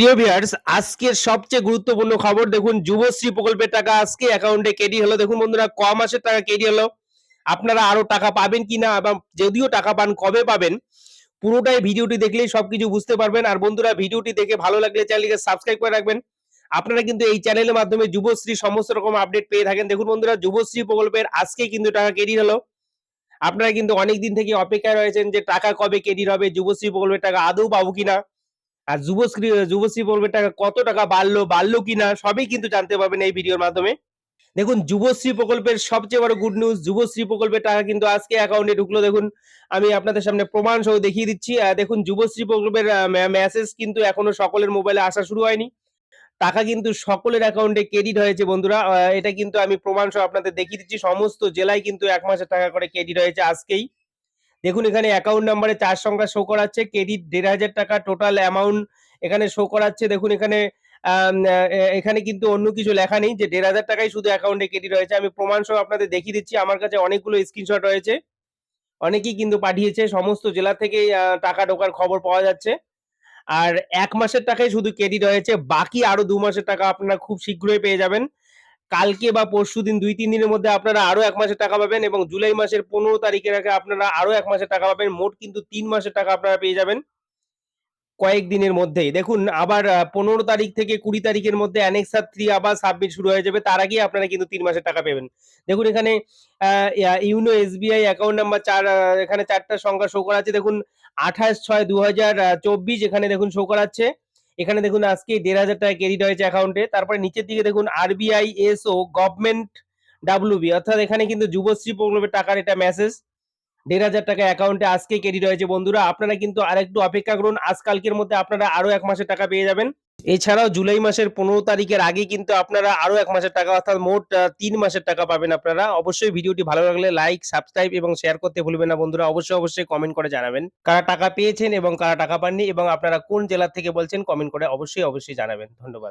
প্রিয় ভিউয়ার্স, আজকের সবচেয়ে গুরুত্বপূর্ণ খবর দেখুন, যুবশ্রী প্রকল্পের টাকা আজকে অ্যাকাউন্টে কেডি হলো। দেখুন বন্ধুরা, ক মাসের টাকা কেডি হলো? আপনারা আরও টাকা পাবেন কিনা এবং যদিও টাকা পান, কবে পাবেন, পুরোটাই ভিডিওটি দেখলেই সবকিছু বুঝতে পারবেন। আর বন্ধুরা, ভিডিওটি দেখে ভালো লাগলে চ্যানেলকে সাবস্ক্রাইব করে রাখবেন। আপনারা কিন্তু এই চ্যানেলের মাধ্যমে যুবশ্রী সমস্ত রকম আপডেট পেয়ে থাকেন। দেখুন বন্ধুরা, যুবশ্রী প্রকল্পের আজকে কিন্তু টাকা কেডি হলো। আপনারা কিন্তু অনেক দিন থেকে অপেক্ষায় রয়েছেন যে টাকা কবে কেডি হবে, যুবশ্রী প্রকল্পের টাকা আদৌ পাবো কিনা। আর যুবশ্রী যুবশ্রী প্রকল্পের টাকা কত টাকা বাড়লো বাড়লো কিনা? সবই কিন্তু জানতে পারবেন এই ভিডিওর মাধ্যমে। দেখুন, যুবশ্রী প্রকল্পের সবচেয়ে বড় গুড নিউজ যুবশ্রী প্রকল্পের টাকা কিন্তু আজকে অ্যাকাউন্টে ঢুকলো। দেখুন, আমি আপনাদের সামনে প্রমাণ সহ দেখিয়ে দিচ্ছি। দেখুন, যুবশ্রী প্রকল্পের মেসেজ কিন্তু এখনও সকলের মোবাইলে আসা শুরু হয়নি। টাকা কিন্তু সকলের অ্যাকাউন্টে ক্রেডিট হয়েছে, বন্ধুরা। এটা কিন্তু আমি প্রমাণ সহ আপনাদের দেখিয়ে দিচ্ছি। সমস্ত জেলায় কিন্তু এক মাসের টাকা করে ক্রেডিট হয়েছে আজকেই। দেখুন এখানে অ্যাকাউন্ট নাম্বারে চার সংখ্যা শো করাচ্ছে ক্রেডিট দেড় হাজার টাকা টোটাল অ্যামাউন্ট এখানে শো করাচ্ছে। দেখুন এখানে এখানে কিন্তু অন্য কিছু লেখা নেই যে দেড় হাজার টাকাই শুধু অ্যাকাউন্টে ক্রেডিট রয়েছে। আমি প্রমাণ সহ আপনাদের দেখিয়ে দিচ্ছি আমার কাছে অনেকগুলো স্ক্রিনশট রয়েছে। অনেকেই কিন্তু পাঠিয়েছে সমস্ত জেলা আহ, টাকা ঢোকার খবর পাওয়া যাচ্ছে। আর এক মাসের টাকাই শুধু ক্রেডিট রয়েছে বাকি আরও দু মাসের টাকা আপনারা খুব শীঘ্রই পেয়ে যাবেন। কালকে বা পরশু দিন দুই, তিন দিনের মধ্যে আপনারা আরও এক মাসের টাকা পাবেন এবং জুলাই মাসের পনেরো তারিখের আগে আপনারা আরও এক মাসের টাকা পাবেন। মোট কিন্তু তিন মাসের টাকা আপনারা পেয়ে যাবেন কয়েক দিনের মধ্যেই। দেখুন, আবার পনেরো তারিখ থেকে কুড়ি তারিখের মধ্যে অ্যানেক্সার থ্রি আবার সাবমিট শুরু হয়ে যাবে। তার আগেই আপনারা কিন্তু তিন মাসের টাকা পাবেন। দেখুন, এখানে ইউনো এসবিআই অ্যাকাউন্ট নাম্বার চার এখানে চারটা সংখ্যা শো করাচ্ছে দেখুন, আঠাশ ছয় দু হাজার চব্বিশ এখানে দেখুন শো করাচ্ছে এখানে দেখুন আজকে দেড় হাজার টাকা ক্রেডিট হয়েছে অ্যাকাউন্টে তারপরে নিচের দিকে দেখুন আরবিআই এসও গভর্নমেন্ট ডাব্লিউবি অর্থাৎ এখানে কিন্তু যুবশ্রী প্রকল্পের টাকার এটা মেসেজ দেড় হাজার টাকা অ্যাকাউন্টে আজকে ক্রেডিট হয়েছে বন্ধুরা। আপনারা কিন্তু আরেকটু অপেক্ষা করুন। আজকালকের মধ্যে আপনারা আরও এক মাসের টাকা পেয়ে যাবেন। এছাড়াও জুলাই মাসের পনেরো তারিখের আগে কিন্তু আপনারা আরও এক মাসের টাকা, অর্থাৎ মোট তিন মাসের টাকা পাবেন আপনারা। অবশ্যই ভিডিওটি ভালো লাগলে লাইক সাবস্ক্রাইব এবং শেয়ার করতে ভুলবেন না বন্ধুরা। অবশ্যই অবশ্যই কমেন্ট করে জানাবেন। কারা টাকা পেয়েছেন এবং কারা টাকা পাননি এবং আপনারা কোন জেলা থেকে বলছেন কমেন্ট করে অবশ্যই অবশ্যই জানাবেন। ধন্যবাদ।